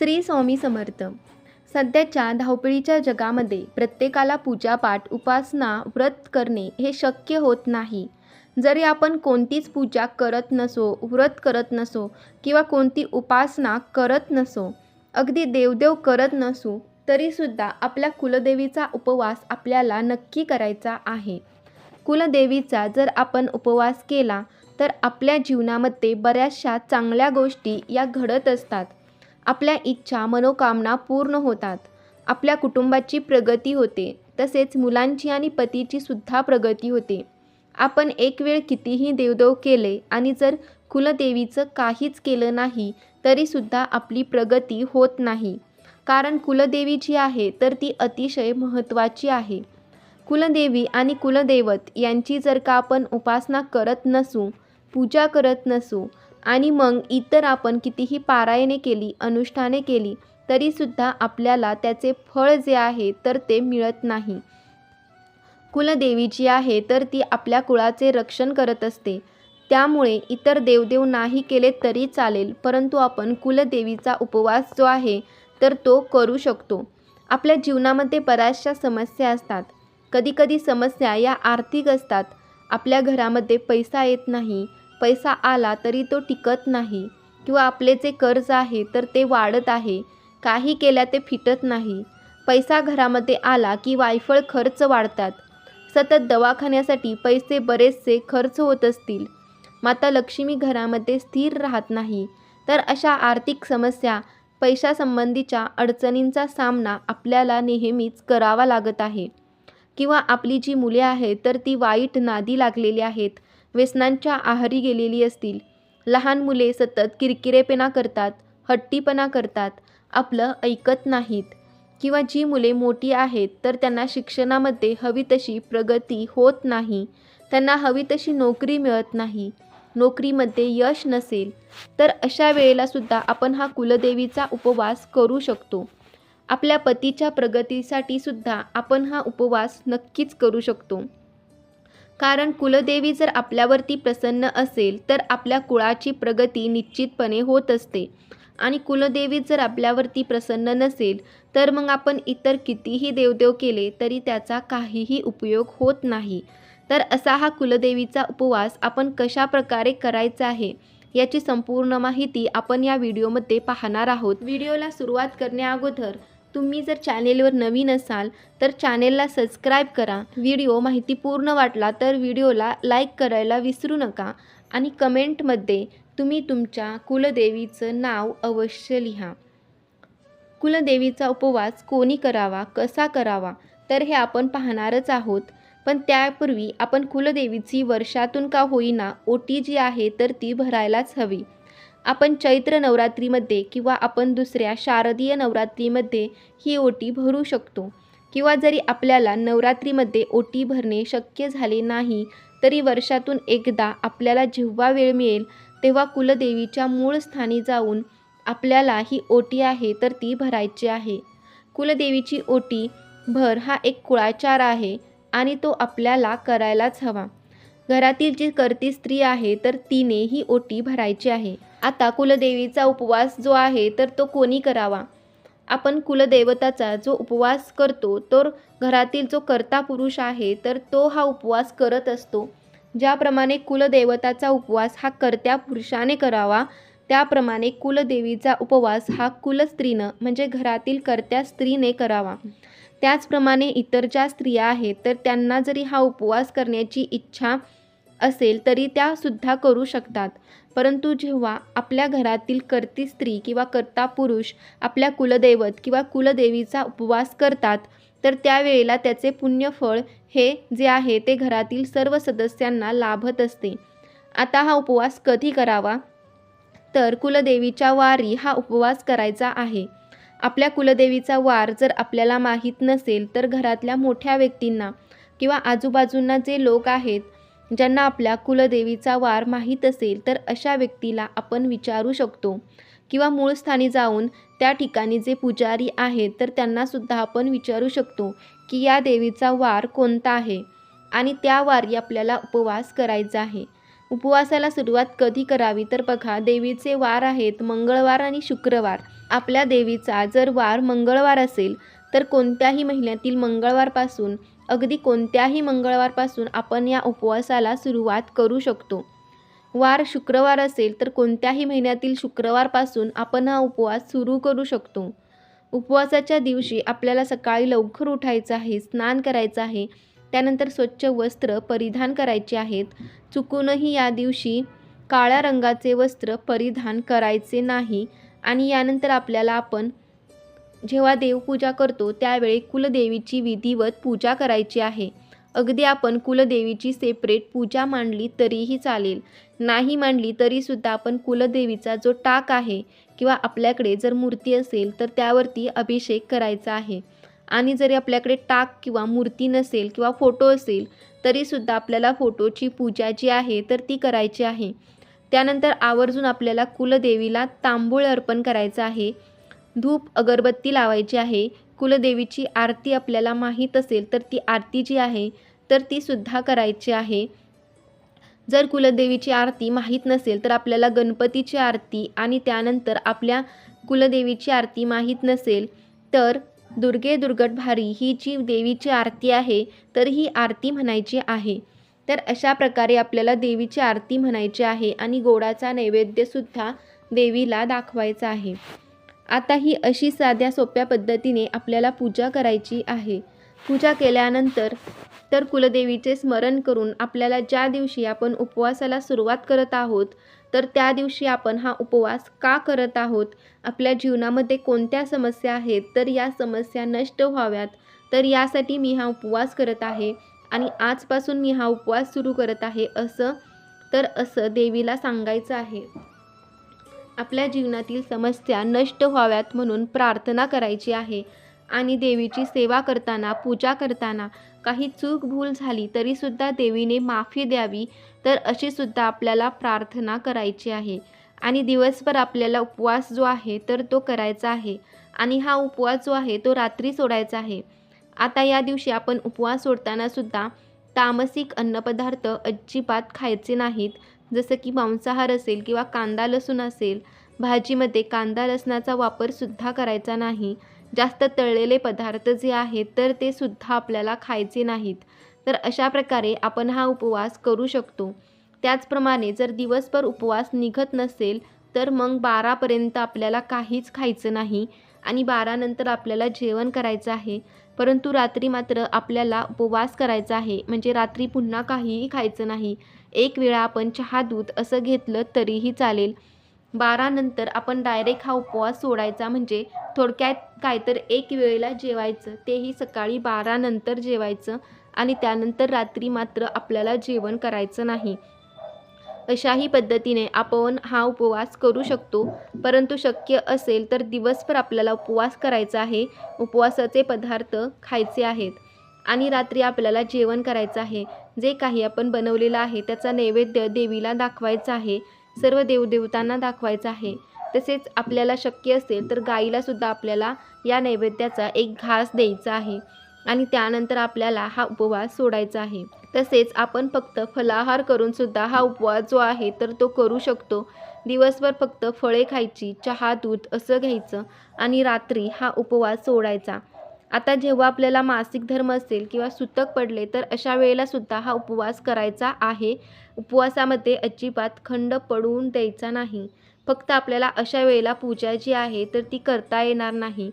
श्री स्वामी समर्थ. सध्याच्या धावपळीच्या जगामध्ये प्रत्येकाला पूजापाठ उपासना व्रत करणे हे शक्य होत नाही. जरी आपण कोणतीच पूजा करत नसो व्रत करत नसो किंवा कोणती उपासना करत नसो अगदी देवदेव करत नसू तरीसुद्धा आपल्या कुलदेवीचा उपवास आपल्याला नक्की करायचा आहे. कुलदेवीचा जर आपण उपवास केला तर आपल्या जीवनामध्ये बऱ्याचशा चांगल्या गोष्टी या घडत असतात. आपल्या इच्छा मनोकामना पूर्ण होतात. आपल्या कुटुंबाची प्रगती होते तसेच मुलांची आणि पतीची सुद्धा प्रगती होते. आपण एक वेळ कितीही देवदेव केले आणि जर कुलदेवीचं काहीच केलं नाही तरीसुद्धा आपली प्रगती होत नाही. कारण कुलदेवी जी आहे तर ती अतिशय महत्त्वाची आहे. कुलदेवी आणि कुलदैवत यांची जर का आपण उपासना करत नसू पूजा करत नसू आणि मग इतर आपण कितीही पारायणे केली अनुष्ठाने केली तरीसुद्धा आपल्याला त्याचे फळ जे आहे तर ते मिळत नाही. कुलदेवी जी आहे तर ती आपल्या कुळाचे रक्षण करत असते. त्यामुळे इतर देवदेव नाही केले तरी चालेल परंतु आपण कुलदेवीचा उपवास जो आहे तर तो करू शकतो. आपल्या जीवनामध्ये बऱ्याचशा समस्या असतात. कधीकधी समस्या या आर्थिक असतात. आपल्या घरामध्ये पैसा येत नाही. पैसा आला तरी तो टिकत नाही किंवा आपले जे कर्ज आहे तर ते वाढत आहे. काही केल्या ते फिटत नाही. पैसा घरामध्ये आला की वायफळ खर्च वाढतात. सतत दवाखान्यासाठी पैसे बरेचसे खर्च होत असतील. माता लक्ष्मी घरामध्ये स्थिर राहत नाही. तर अशा आर्थिक समस्या पैशासंबंधीच्या अडचणींचा सामना आपल्याला नेहमीच करावा लागत आहे. किंवा आपली जी मुले आहेत तर ती वाईट नादी लागलेली आहेत. व्यसनांच्या आहारी गेलेली असतील. लहान मुले सतत किरकिरेपणा करतात हट्टीपणा करतात आपलं ऐकत नाहीत. किंवा जी मुले मोठी आहेत तर त्यांना शिक्षणामध्ये हवी तशी प्रगती होत नाही. त्यांना हवी तशी नोकरी मिळत नाही. नोकरीमध्ये यश नसेल तर अशा वेळेलासुद्धा आपण हा कुलदेवीचा उपवास करू शकतो. आपल्या पतीच्या प्रगतीसाठी सुद्धा आपण हा उपवास नक्कीच करू शकतो. कारण कुलदेवी जर आपल्यावरती प्रसन्न असेल तर आपल्या कुळाची प्रगती निश्चितपणे होत असते. आणि कुलदेवी जर आपल्यावरती प्रसन्न नसेल तर मग आपण इतर कितीही देवदेव केले तरी त्याचा काहीही उपयोग होत नाही. तर असा हा कुलदेवीचा उपवास आपण कशा प्रकारे करायचा आहे याची संपूर्ण माहिती आपण या व्हिडिओमध्ये पाहणार आहोत. व्हिडिओला सुरुवात करण्याअगोदर तुम्ही जर चॅनेलवर नवीन असाल तर चॅनेलला सबस्क्राईब करा. व्हिडिओ माहितीपूर्ण वाटला तर व्हिडिओला लाईक करायला विसरू नका आणि कमेंटमध्ये तुम्ही तुमच्या कुलदेवीचं नाव अवश्य लिहा. कुलदेवीचा उपवास कोणी करावा कसा करावा तर हे आपण पाहणारच आहोत. पण त्यापूर्वी आपण कुलदेवीची वर्षातून का होईना ओटी जी आहे तर ती भरायलाच हवी. आपण चैत्र नवरात्रीमध्ये किंवा आपण दुसऱ्या शारदीय नवरात्रीमध्ये ही ओटी भरू शकतो. किंवा जरी आपल्याला नवरात्रीमध्ये ओटी भरणे शक्य झाले नाही तरी वर्षातून एकदा आपल्याला जेव्हा वेळ मिळेल तेव्हा कुलदेवीच्या मूळ स्थानी जाऊन आपल्याला ही ओटी आहे तर ती भरायची आहे. कुलदेवीची ओटी भर हा एक कुळाचार आहे आणि तो आपल्याला करायलाच हवा. घरातील जी करती स्त्री आहे तर तिने ही ओटी भरायची आहे. आता कुलदेवीचा उपवास जो आहे तर तो कोणी करावा? आपण कुलदेवताचा जो उपवास करतो तर घरातील जो कर्ता पुरुष आहे तर तो हा उपवास करत असतो. ज्याप्रमाणे कुलदेवताचा उपवास हा कर्त्या पुरुषाने करावा त्याप्रमाणे कुलदेवीचा उपवास हा कुलस्त्रीनं म्हणजे घरातील कर्त्या स्त्रीने करावा. त्याचप्रमाणे इतर ज्या स्त्रिया आहेत तर त्यांना जरी हा उपवास करण्याची इच्छा असेल तरी त्यासुद्धा करू शकतात. परंतु जेव्हा आपल्या घरातील कर्ती स्त्री किंवा कर्ता पुरुष आपल्या कुलदैवत किंवा कुलदेवीचा उपवास करतात तर त्यावेळेला त्याचे पुण्यफळ हे जे आहे ते घरातील सर्व सदस्यांना लाभत असते. आता हा उपवास कधी करावा? तर कुलदेवीच्या वारी हा उपवास करायचा आहे. आपल्या कुलदेवीचा वार जर आपल्याला माहीत नसेल तर घरातल्या मोठ्या व्यक्तींना किंवा आजूबाजूंना जे लोक आहेत ज्यांना आपल्या कुलदेवीचा वार माहीत असेल तर अशा व्यक्तीला आपण विचारू शकतो. किंवा मूळ स्थानी जाऊन त्या ठिकाणी जे पुजारी आहेत तर त्यांनासुद्धा आपण विचारू शकतो की या देवीचा वार कोणता आहे? आणि त्या वारी आपल्याला उपवास करायचा आहे. उपवासाला सुरुवात कधी करावी? तर बघा देवीचे वार आहेत मंगळवार आणि शुक्रवार. आपल्या देवीचा जर वार मंगळवार असेल तर कोणत्याही महिन्यातील मंगळवारपासून अगदी कोणत्याही मंगळवारपासून आपण या उपवासाला सुरुवात करू शकतो. वार शुक्रवार असेल तर कोणत्याही महिन्यातील शुक्रवारपासून आपण हा उपवास सुरू करू शकतो. उपवासाच्या दिवशी आपल्याला सकाळी लवकर उठायचं आहे स्नान करायचं आहे त्यानंतर स्वच्छ वस्त्र परिधान करायचे आहेत. चुकूनही या दिवशी काळ्या रंगाचे वस्त्र परिधान करायचे नाही आणि यानंतर आपल्याला आपण जेव्हा देवपूजा करतो त्यावेळी कुलदेवीची विधिवत पूजा करायची आहे. अगदी आपण कुलदेवीची सेपरेट पूजा मांडली तरीही चालेल. नाही मांडली तरीसुद्धा आपण कुलदेवीचा जो टाक आहे किंवा आपल्याकडे जर मूर्ती असेल तर त्यावरती अभिषेक करायचा आहे. आणि जरी आपल्याकडे टाक किंवा मूर्ती नसेल किंवा फोटो असेल तरीसुद्धा आपल्याला फोटोची पूजा जी आहे तर ती करायची आहे. त्यानंतर आवर्जून आपल्याला कुलदेवीला तांबूळ अर्पण करायचं आहे. धूप अगरबत्ती लावायची आहे. कुलदेवीची आरती आपल्याला माहीत असेल तर ती आरती जी आहे तर ती सुद्धा करायची आहे. जर कुलदेवीची आरती माहीत नसेल तर आपल्याला गणपतीची आरती आणि त्यानंतर आपल्या कुलदेवीची आरती माहीत नसेल तर दुर्गे दुर्गट भारी ही जी देवीची आरती आहे तर ही आरती म्हणायची आहे. तर अशा प्रकारे आपल्याला देवीची आरती म्हणायची आहे आणि गोडाचा नैवेद्यसुद्धा देवीला दाखवायचा आहे. आता ही अशी साध्या सोप्या पद्धतीने आपल्याला पूजा करायची आहे. पूजा केल्यानंतर तर कुलदेवीचे स्मरण करून आपल्याला ज्या दिवशी आपण उपवासाला सुरुवात करत आहोत तर त्या दिवशी आपण हा उपवास का करत आहोत आपल्या जीवनामध्ये कोणत्या समस्या आहेत तर या समस्या नष्ट व्हाव्यात. तर यासाठी मी हा उपवास करत आहे आणि आजपासून मी हा उपवास सुरू करत आहे असं तर असं देवीला सांगायचं आहे. आपल्या जीवनातील समस्या नष्ट व्हाव्यात म्हणून प्रार्थना करायची आहे. आणि देवीची सेवा करताना पूजा करताना काही चूक भूल झाली तरीसुद्धा देवीने माफी द्यावी तर अशीसुद्धा आपल्याला प्रार्थना करायची आहे. आणि दिवसभर आपल्याला उपवास जो आहे तर तो करायचा आहे. आणि हा उपवास जो आहे तो रात्री सोडायचा आहे. आता या दिवशी आपण उपवास सोडतानासुद्धा तामसिक अन्नपदार्थ अजिबात खायचे नाहीत. जसं की मांसाहार असेल किंवा कांदा लसूण असेल भाजीमध्ये कांदा लसणाचा वापरसुद्धा करायचा नाही. जास्त तळलेले पदार्थ जे आहेत तर ते सुद्धा आपल्याला खायचे नाहीत. तर अशा प्रकारे आपण हा उपवास करू शकतो. त्याचप्रमाणे जर दिवसभर उपवास निघत नसेल तर मग बारापर्यंत आपल्याला काहीच खायचं नाही आणि बारानंतर आपल्याला जेवण करायचं आहे. परंतु रात्री मात्र आपल्याला उपवास करायचा आहे. म्हणजे रात्री पुन्हा काहीही खायचं नाही. एक वेळा आपण चहा दूध असं घेतलं तरीही चालेल. बारानंतर आपण डायरेक्ट हा उपवास सोडायचा म्हणजे थोडक्यात काय तर एक वेळेला जेवायचं. तेही सकाळी बारानंतर जेवायचं आणि त्यानंतर रात्री मात्र आपल्याला जेवण करायचं नाही. अशाही पद्धतीने आपण हा उपवास करू शकतो. परंतु शक्य असेल तर दिवसभर आपल्याला उपवास करायचा आहे. उपवासाचे पदार्थ खायचे आहेत. आणि रात्री आपल्याला जेवण करायचं आहे. जे काही आपण बनवलेलं आहे त्याचा नैवेद्य देवीला दाखवायचा आहे. सर्व देवदेवतांना दाखवायचं आहे. तसेच आपल्याला शक्य असेल तर गाईलासुद्धा आपल्याला या नैवेद्याचा एक घास द्यायचा आहे. आणि त्यानंतर आपल्याला हा उपवास सोडायचा आहे. तसेच आपण फक्त फलाहार करूनसुद्धा हा उपवास जो आहे तर तो करू शकतो. दिवसभर फक्त फळे खायची चहा दूध असं घ्यायचं आणि रात्री हा उपवास सोडायचा. आता जेव्हा आपल्याला मासिक धर्म असेल किंवा सुतक पडले तर अशा वेळेलासुद्धा हा उपवास करायचा आहे. उपवासामध्ये अजिबात खंड पडून द्यायचा नाही. फक्त आपल्याला अशा वेळेला पूजा जी आहे तर ती करता येणार नाही.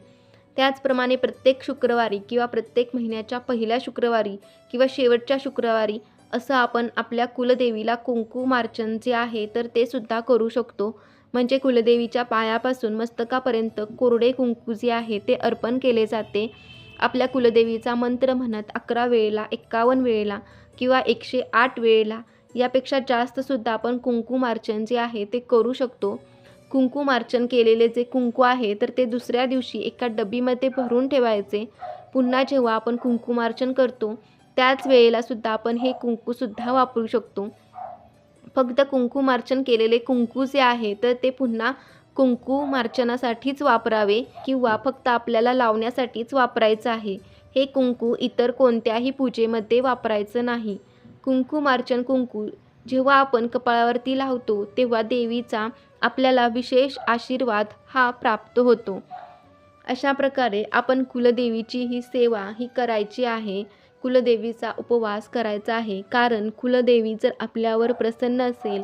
त्याचप्रमाणे प्रत्येक शुक्रवारी किंवा प्रत्येक महिन्याच्या पहिल्या शुक्रवारी किंवा शेवटच्या शुक्रवारी असं आपण आपल्या कुलदेवीला कुंकुमार्चन जे आहे तर ते सुद्धा करू शकतो. म्हणजे कुलदेवीच्या पायापासून मस्तकापर्यंत कोरडे कुंकू जे आहे ते अर्पण केले जाते. आपल्या कुलदेवीचा मंत्र म्हणत अकरा वेळेला एक्कावन्न वेळेला किंवा एकशे आठ वेळेला यापेक्षा जास्तसुद्धा आपण कुंकुमार्चन जे आहे ते करू शकतो. कुंकुमार्चन केलेले जे कुंकू आहे तर ते दुसऱ्या दिवशी एका डबीमध्ये भरून ठेवायचे. पुन्हा जेव्हा आपण कुंकुमार्चन करतो त्याच वेळेला सुद्धा आपण हे कुंकूसुद्धा वापरू शकतो. फक्त कुंकुमार्चन केलेले कुंकू जे आहे तर ते पुन्हा कुंकू मार्चनासाठीच वापरावे किंवा फक्त आपल्याला लावण्यासाठीच वापरायचं आहे. हे कुंकू इतर कोणत्याही पूजेमध्ये वापरायचं नाही. कुंकुमार्चन कुंकू जेव्हा आपण कपाळावरती लावतो तेव्हा देवीचा आपल्याला विशेष आशीर्वाद हा प्राप्त होतो. अशा प्रकारे आपण कुलदेवीची ही सेवा ही करायची आहे. कुलदेवीचा उपवास करायचा आहे. कारण कुलदेवी जर आपल्यावर प्रसन्न असेल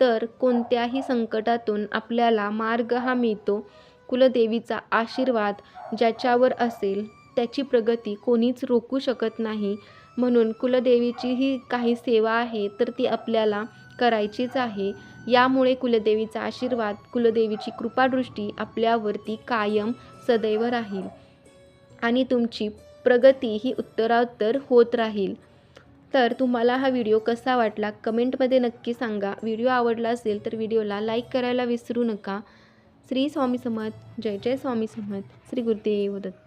तर कोणत्याही संकटातून आपल्याला मार्ग हा मिळतो. कुलदेवीचा आशीर्वाद ज्याच्यावर असेल त्याची प्रगती कोणीच रोखू शकत नाही. म्हणून कुलदेवीची ही काही सेवा आहे तर ती आपल्याला करायचीच आहे. यामुळे कुलदेवीचा आशीर्वाद कुलदेवीची कृपादृष्टी आपल्यावरती कायम सदैव राहील. आणि तुमची प्रगती ही उत्तरोत्तर होत राहील. तर तुम्हाला हा व्हिडिओ कसा वाटला? कमेंटमध्ये नक्की सांगा. व्हिडिओ आवडला असेल तर व्हिडिओला लाईक करायला विसरू नका. श्री स्वामी समर्थ. जय जय स्वामी समर्थ. श्री गुरुदेव दत्त.